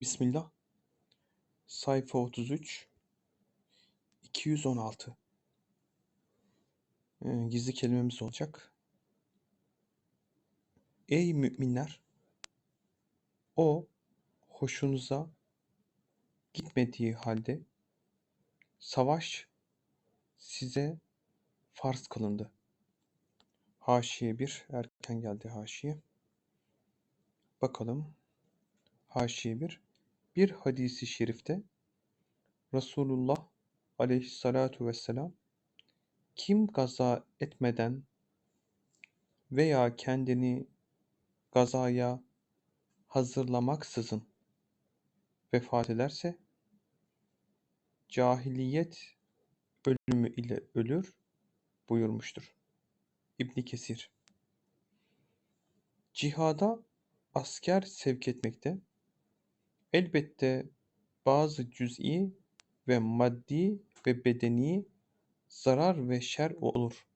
Bismillah. Sayfa 33 216 Eee, gizli kelimemiz olacak. Ey müminler! O hoşunuza gitmediği halde savaş size farz kılındı. Haşiye 1 erken geldi haşiye. Bakalım. Haşiye 1 bir hadisi şerifte Resulullah aleyhissalatu vesselam kim gaza etmeden veya kendini gazaya hazırlamaksızın vefat ederse cahiliyet ölümü ile ölür buyurmuştur. İbn Kesir Cihada asker sevk etmekte elbette bazı cüz'i ve maddi ve bedeni zarar ve şer olur.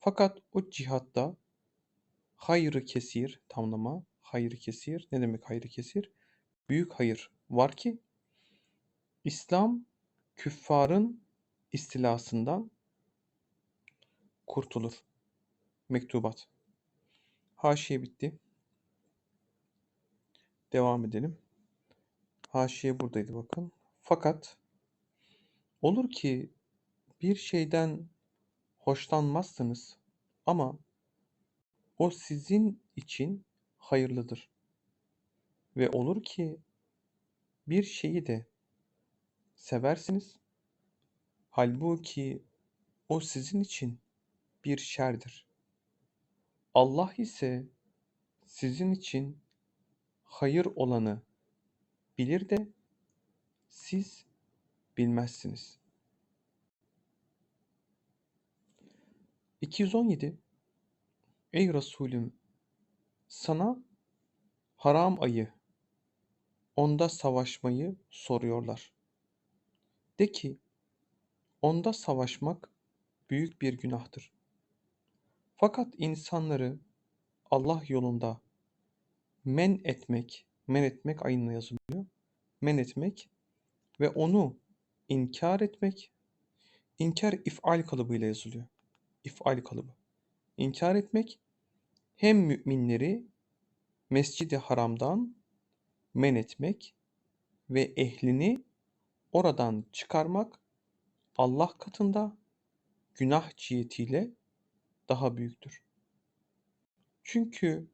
Fakat o cihatta hayrı kesir tamlama hayrı kesir ne demek hayrı kesir? Büyük hayır var ki İslam küffarın istilasından kurtulur. Mektubat. Haşiye bitti. Devam edelim. Haşiye buradaydı bakın. Fakat olur ki bir şeyden hoşlanmazsınız ama o sizin için hayırlıdır. Ve olur ki bir şeyi de seversiniz. Halbuki o sizin için bir şerdir. Allah ise sizin için hayır olanı bilir de siz bilmezsiniz. 217 Ey Resulüm sana haram ayı onda savaşmayı soruyorlar. De ki onda savaşmak büyük bir günahtır. Fakat insanları Allah yolunda men etmek, men etmek ayınla yazılıyor. Men etmek ve onu inkar etmek, inkar if'al kalıbıyla yazılıyor. İf'al kalıbı. İnkar etmek hem müminleri Mescid-i Haram'dan men etmek ve ehlini oradan çıkarmak Allah katında günah cihetiyle daha büyüktür. Çünkü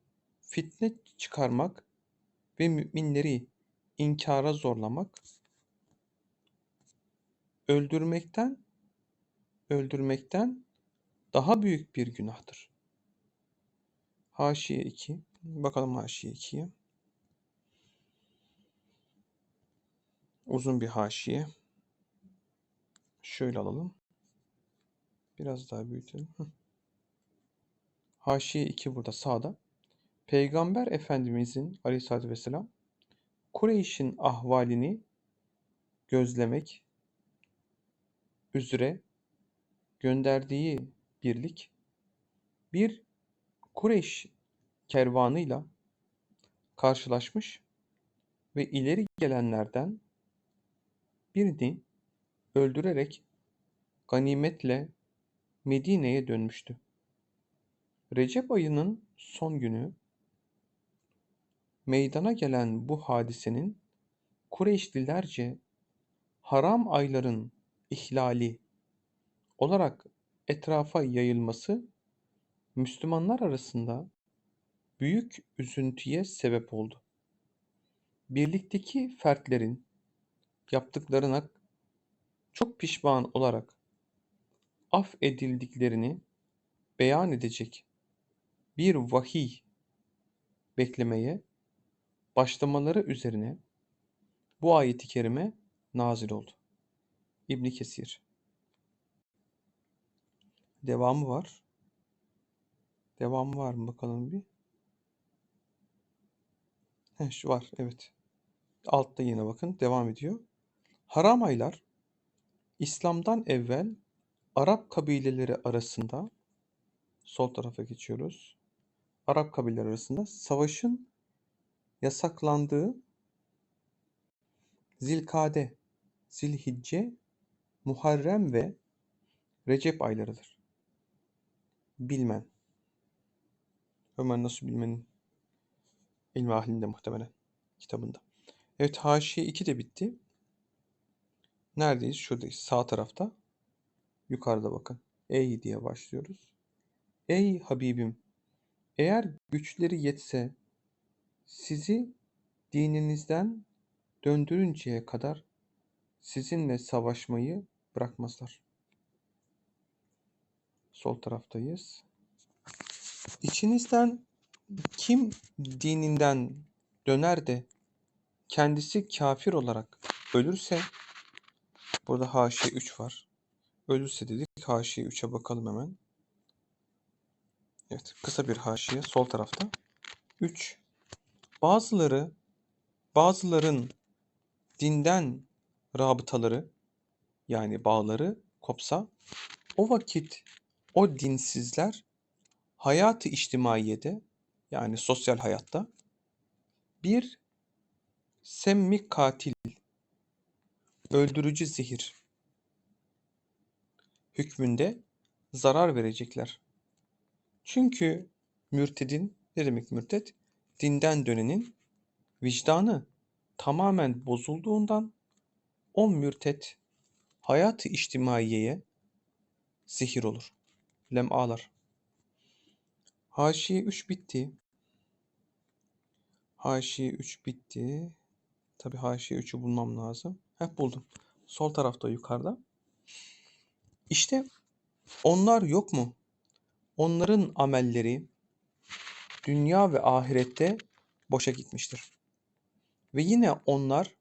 fitne çıkarmak ve müminleri inkara zorlamak öldürmekten öldürmekten daha büyük bir günahtır. Haşiye 2. Bakalım haşiye 2'ye. Uzun bir haşiye. Şöyle alalım. Biraz daha büyütelim. Haşiye 2 burada sağda. Peygamber Efendimizin aleyhissalatü vesselam Kureyş'in ahvalini gözlemek üzere gönderdiği birlik bir Kureyş kervanıyla karşılaşmış ve ileri gelenlerden birini öldürerek ganimetle Medine'ye dönmüştü. Recep ayının son günü meydana gelen bu hadisenin Kureyşlilerce haram ayların ihlali olarak etrafa yayılması Müslümanlar arasında büyük üzüntüye sebep oldu. Birlikteki fertlerin yaptıklarına çok pişman olarak af edildiklerini beyan edecek bir vahiy beklemeye başlamaları üzerine bu ayeti kerime nazil oldu. İbn Kesir. Devamı var. Devamı var mı bakalım bir. Heh, şu var evet. Altta yine bakın devam ediyor. Haram aylar İslam'dan evvel Arap kabileleri arasında sol tarafa geçiyoruz. Arap kabileleri arasında savaşın yasaklandığı Zilkade, Zilhicce, Muharrem ve Recep aylarıdır. Bilmen. Ömer nasıl bilmenin ilmi ahlinde muhtemelen kitabında. Evet haşiye 2 de bitti. Neredeyiz? Şuradayız. Sağ tarafta. Yukarıda bakın. Ey diye başlıyoruz. Ey Habibim, eğer güçleri yetse sizi dininizden döndürünceye kadar sizinle savaşmayı bırakmazlar. Sol taraftayız. İçinizden kim dininden döner de kendisi kafir olarak ölürse burada haşiye 3 var. Ölürse dedik haşiye 3'e bakalım hemen. Evet kısa bir haşiye sol tarafta. 3. Bazıları bazıların dinden rabıtaları yani bağları kopsa o vakit o dinsizler hayatı içtimaiyede yani sosyal hayatta bir semmi katil öldürücü zehir hükmünde zarar verecekler. Çünkü mürtedin ne demek mürted? Dinden dönenin vicdanı tamamen bozulduğundan o mürtet hayatı içtimaiyeye zehir olur. Lem'alar. Haşiye 3 bitti. Haşiye 3 bitti. Tabi haşiye 3'ü bulmam lazım. Hep buldum. Sol tarafta yukarıda. İşte onlar yok mu? Onların amelleri dünya ve ahirette boşa gitmiştir. Ve yine onlar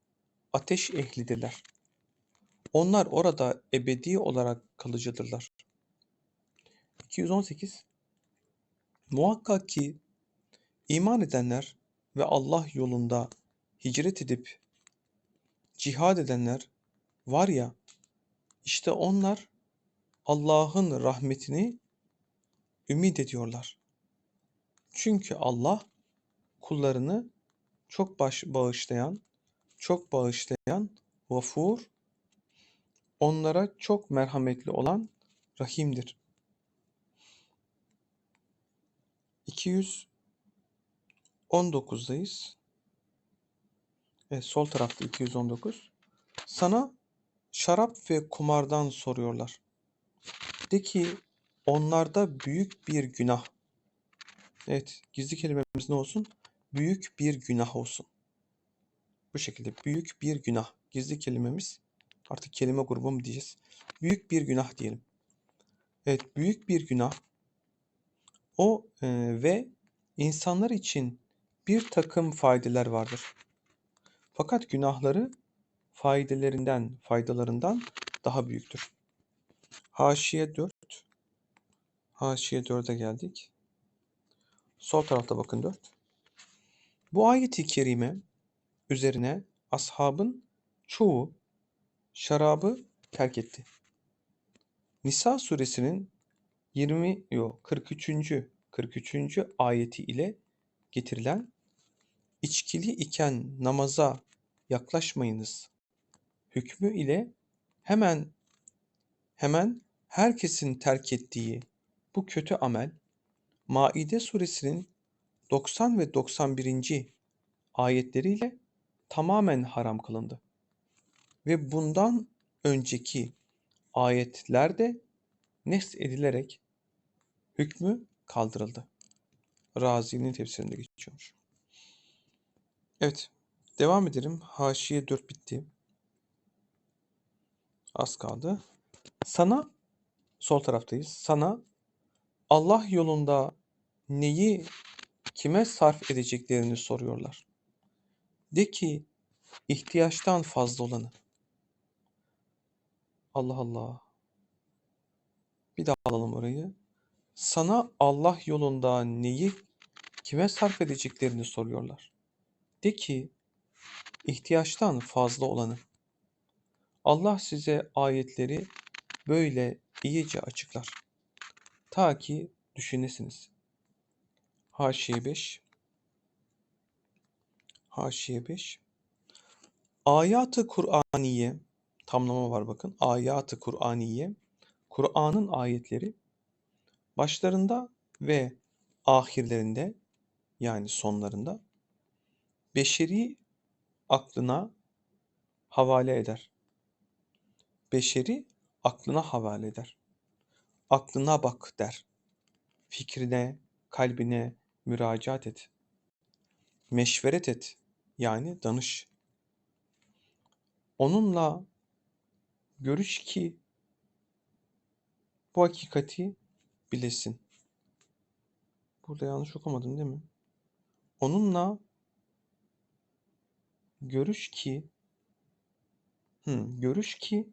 ateş ehlidirler. Onlar orada ebedi olarak kalıcıdırlar. 218 Muhakkak ki iman edenler ve Allah yolunda hicret edip cihad edenler var ya işte onlar Allah'ın rahmetini ümit ediyorlar. Çünkü Allah kullarını çok baş, bağışlayan, çok bağışlayan, vafur, onlara çok merhametli olan rahimdir. 219'dayız. Evet, sol tarafta 219. Sana şarap ve kumardan soruyorlar. De ki onlarda büyük bir günah. Evet, gizli kelimemiz ne olsun? Büyük bir günah olsun. Bu şekilde büyük bir günah. Gizli kelimemiz artık kelime grubu mu diyeceğiz? Büyük bir günah diyelim. Evet, büyük bir günah. O e, ve insanlar için bir takım faydeler vardır. Fakat günahları faydelerinden, faydalarından daha büyüktür. Haşiye 4. Haşiye 4'e geldik. Sol tarafta bakın 4. Bu ayeti kerime üzerine ashabın çoğu şarabı terk etti. Nisa suresinin 20 yok 43. 43. ayeti ile getirilen içkili iken namaza yaklaşmayınız hükmü ile hemen hemen herkesin terk ettiği bu kötü amel Maide suresinin 90 ve 91. ayetleriyle tamamen haram kılındı. Ve bundan önceki ayetlerde nes edilerek hükmü kaldırıldı. Razi'nin tefsirinde geçiyormuş. Evet. Devam edelim. Haşiye 4 bitti. Az kaldı. Sana sol taraftayız. Sana Allah yolunda neyi kime sarf edeceklerini soruyorlar. De ki ihtiyaçtan fazla olanı. Allah Allah. Bir daha alalım orayı. Sana Allah yolunda neyi kime sarf edeceklerini soruyorlar. De ki ihtiyaçtan fazla olanı. Allah size ayetleri böyle iyice açıklar. Ta ki düşünesiniz. Haşiye 5 Haşiye 5 Ayat-ı Kur'aniye tamlama var bakın. Ayat-ı Kur'aniye Kur'an'ın ayetleri başlarında ve ahirlerinde yani sonlarında beşeri aklına havale eder. Beşeri aklına havale eder. Aklına bak der. Fikrine, kalbine müracaat et. Meşveret et. Yani danış. Onunla görüş ki bu hakikati bilesin. Burada yanlış okumadım değil mi? Onunla görüş ki hı, görüş ki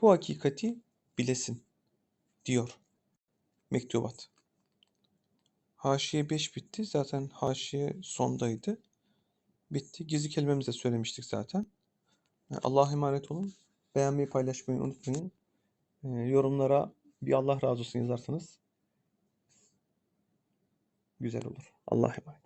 bu hakikati bilesin diyor mektubat. Haşiye 5 bitti. Zaten haşiye sondaydı. Bitti. Gizli kelimemizi de söylemiştik zaten. Allah'a emanet olun. Beğenmeyi paylaşmayı unutmayın. E, yorumlara bir Allah razı olsun yazarsanız güzel olur. Allah'a emanet.